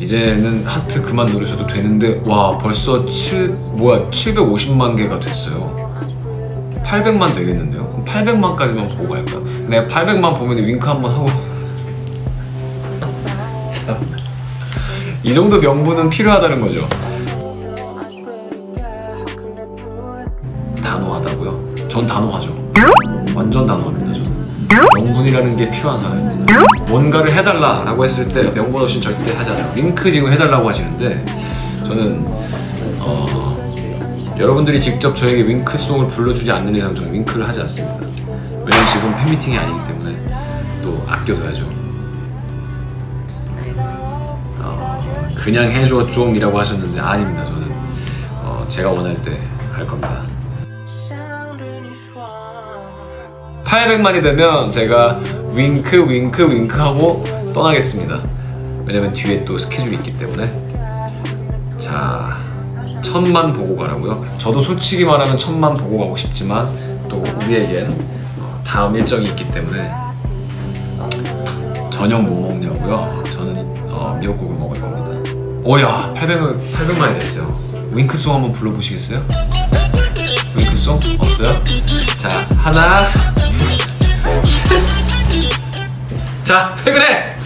이제는 하트 그만 누르셔도 되는데 와 벌써 7 뭐야 750만 개가 됐어요. 800만 되겠는데요? 그럼 800만까지만 보고 갈까? 내가 800만 보면 윙크 한번 하고 참. 이 정도 명분은 필요하다는 거죠. 단호하다고요? 전 단호하죠. 완전 단호합니다. 명분이라는 게 필요한 사람입니다. 뭔가를 해달라라고 했을 때 명분 없이 절대 하지 않아요. 링크 지금 해달라고 하시는데 저는 어, 여러분들이 직접 저에게 윙크송을 불러주지 않는 이상 저는 윙크를 하지 않습니다. 왜냐면 지금 팬미팅이 아니기 때문에 또 아껴둬야죠. 어, 그냥 해줘 좀이라고 하셨는데 아닙니다. 저는 어, 제가 원할 때 할 겁니다. 800만이 되면 제가 윙크 윙크 윙크 하고 떠나겠습니다. 왜냐면 뒤에 또 스케줄이 있기 때문에. 자, 천만 보고 가라고요. 저도 솔직히 말하면 천만 보고 가고 싶지만 또 우리에겐 어, 다음 일정이 있기 때문에 저녁 뭐 먹냐고요? 저는 어, 미역국을 먹을 겁니다. 오야, 800만 800만이 됐어요. 윙크송 한번 불러보시겠어요? 윙크송 없어요? 자, 하나, 자, 퇴근해!